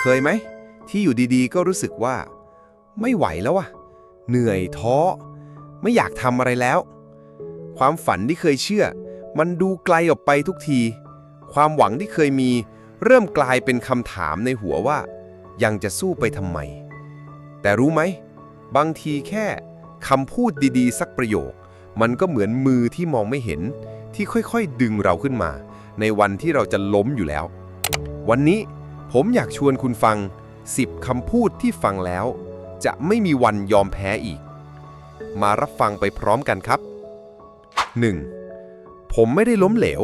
เคยไหม ที่อยู่ดีๆ ก็รู้สึกว่า ไม่ไหวแล้วอะเหนื่อยท้อ ไม่อยากทำอะไรแล้ว ความฝันที่เคยเชื่อ มันดูไกลออกไปทุกที ความหวังที่เคยมี เริ่มกลายเป็นคำถามในหัวว่า ยังจะสู้ไปทำไม แต่รู้ไหม บางทีแค่คำพูดดีๆ สักประโยค มันก็เหมือนมือที่มองไม่เห็น ที่ค่อยๆ ดึงเราขึ้นมา ในวันที่เราจะล้มอยู่แล้ว วันนี้ ผมอยากชวนคุณฟัง 10คำพูดที่ฟังแล้ว จะไม่มีวันยอมแพ้อีก มารับฟังไปพร้อมกันครับ 1. ผมไม่ได้ล้มเหลว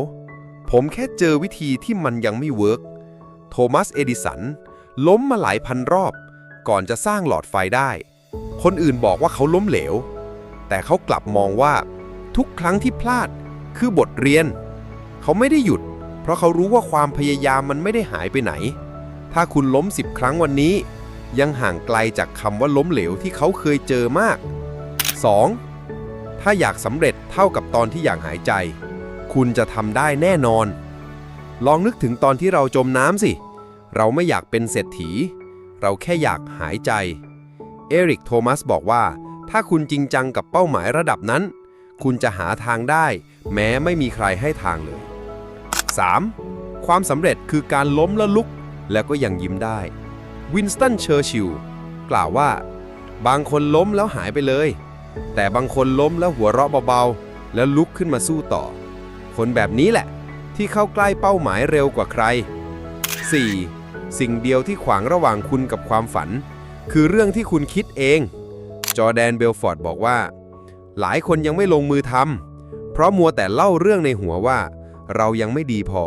ผมแค่เจอวิธีที่มันยังไม่เวิร์กโทมัส เอดิสัน ล้มมาหลายพันรอบ ก่อนจะสร้างหลอดไฟได้ คนอื่นบอกว่าเขาล้มเหลว แต่เขากลับมองว่า ทุกครั้งที่พลาดคือบทเรียน เขาไม่ได้หยุด เพราะเขารู้ว่าความพยายามมันไม่ได้หายไปไหน ถ้าคุณล้มสิบครั้งวันนี้ ยังห่างไกลจากคำว่าล้มเหลวที่เขาเคยเจอมาก 2. ถ้าอยากสำเร็จเท่ากับตอนที่อยากหายใจ คุณจะทำได้แน่นอน ลองนึกถึงตอนที่เราจมน้ำสิ เราไม่อยากเป็นเศรษฐี เราแค่อยากหายใจ เอริกโทมัสบอกว่า ถ้าคุณจริงจังกับเป้าหมายระดับนั้น คุณจะหาทางได้ แม้ไม่มีใครให้ทางเลย 3. ความสำเร็จคือการล้มแล้วลุก แล้วก็ยังยิ้มได้ วินสตันเชอร์ชิลกล่าวว่า บางคนล้มแล้วหายไปเลย แต่บางคนล้มแล้วหัวเราะเบาๆ แล้วลุกขึ้นมาสู้ต่อ คนแบบนี้แหละ ที่เข้าใกล้เป้าหมายเร็วกว่าใคร 4. สิ่งเดียวที่ขวางระหว่างคุณกับความฝัน คือเรื่องที่คุณคิดเอง จอแดนเบลฟอร์ดบอกว่า หลายคนยังไม่ลงมือทำเพราะมัวแต่เล่าเรื่องในหัวว่า เรายังไม่ดีพอ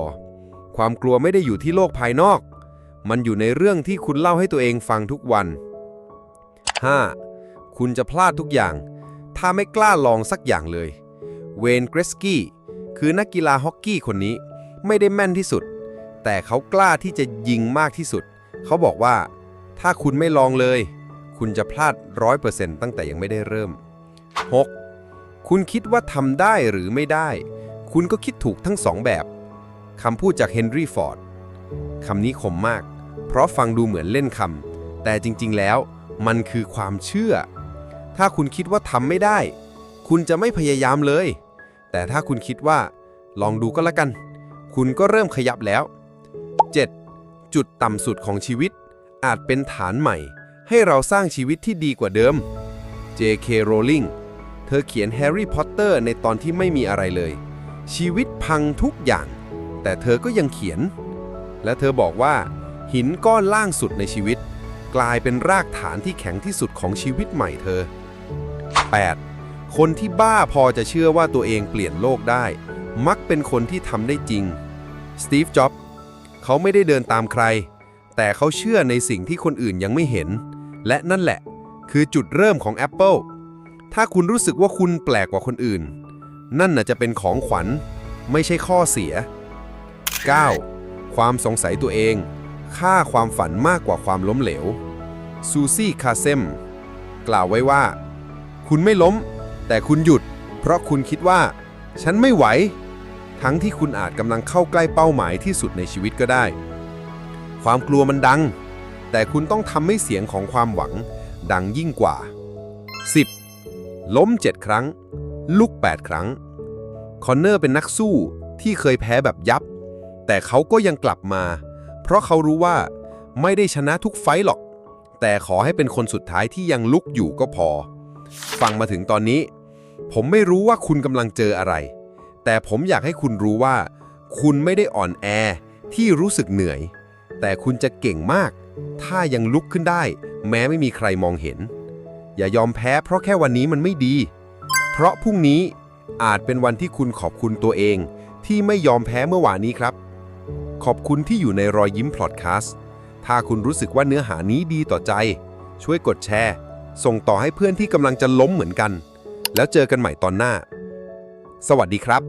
ความกลัวไม่ได้อยู่ที่โลกภายนอก มันอยู่ในเรื่องที่คุณเล่าให้ตัวเองฟังทุกวัน 5. คุณจะพลาดทุกอย่าง ถ้าไม่กล้าลองสักอย่างเลย เวนเกรสกี้คือนักกีฬาฮอกกี้คนนี้ ไม่ได้แม่นที่สุด แต่เขากล้าที่จะยิงมากที่สุด เขาบอกว่า ถ้าคุณไม่ลองเลย คุณจะพลาดร้อยเปอร์เซ็นต์ตั้งแต่ยังไม่ได้เริ่ม 6. คุณคิดว่าทำได้หรือไม่ได้ คุณก็คิดถูกทั้งสองแบบคำพูดจากเฮนรี่ฟอร์ดคำนี้คมมาก เพราะฟังดูเหมือนเล่นคำแต่จริงๆแล้วมันคือความเชื่อ ถ้าคุณคิดว่าทำไม่ได้ คุณจะไม่พยายามเลย แต่ถ้าคุณคิดว่า ลองดูก็แล้วกัน คุณก็เริ่มขยับแล้ว 7. จุดต่ำสุดของชีวิต อาจเป็นฐานใหม่ ให้เราสร้างชีวิตที่ดีกว่าเดิม J.K. Rowling เธอเขียนแฮร์รี่พอตเตอร์ในตอนที่ไม่มีอะไรเลย ชีวิตพังทุกอย่าง แต่เธอก็ยังเขียน และเธอบอกว่า หินก้อนล่างสุดในชีวิต กลายเป็นรากฐานที่แข็งที่สุดของชีวิตใหม่เธอ 8. คนที่บ้าพอจะเชื่อว่าตัวเองเปลี่ยนโลกได้ มักเป็นคนที่ทำได้จริง สตีฟ จ็อบส์เขาไม่ได้เดินตามใคร แต่เขาเชื่อในสิ่งที่คนอื่นยังไม่เห็น และนั่นแหละ คือจุดเริ่มของ Apple ถ้าคุณรู้สึกว่าคุณแปลกกว่าคนอื่น นั่นน่ะจะเป็นของขวัญ ไม่ใช่ข้อเสีย 9. ความสงสัยตัวเอง ค่าความฝันมากกว่าความล้มเหลว ซูซี่คาเซม กล่าวไว้ว่า คุณไม่ล้ม แต่คุณหยุด เพราะคุณคิดว่า ฉันไม่ไหว ทั้งที่คุณอาจกำลังเข้าใกล้เป้าหมายที่สุดในชีวิตก็ได้ ความกลัวมันดัง แต่คุณต้องทำให้เสียงของความหวัง ดังยิ่งกว่า 10. ล้ม 7 ครั้ง ลุก 8 ครั้ง คอนเนอร์เป็นนักสู้ที่เคยแพ้แบบยับ แต่เขาก็ยังกลับมา เพราะเขารู้ว่าไม่ได้ชนะทุกไฟต์หรอก แต่ขอให้เป็นคนสุดท้ายที่ยังลุกอยู่ก็พอ ฟังมาถึงตอนนี้ ผมไม่รู้ว่าคุณกำลังเจออะไร แต่ผมอยากให้คุณรู้ว่า คุณไม่ได้อ่อนแอที่รู้สึกเหนื่อย แต่คุณจะเก่งมาก ถ้ายังลุกขึ้นได้ แม้ไม่มีใครมองเห็น อย่ายอมแพ้เพราะแค่วันนี้มันไม่ดี เพราะพรุ่งนี้อาจเป็นวันที่คุณขอบคุณตัวเอง ที่ไม่ยอมแพ้เมื่อวานนี้ครับ ขอบคุณที่อยู่ในรอยยิ้มพลอดแคสต์ถ้าคุณรู้สึกว่าเนื้อหานี้ดีต่อใจ ช่วยกดแชร์ ส่งต่อให้เพื่อนที่กำลังจะล้มเหมือนกัน แล้วเจอกันใหม่ตอนหน้า สวัสดีครับ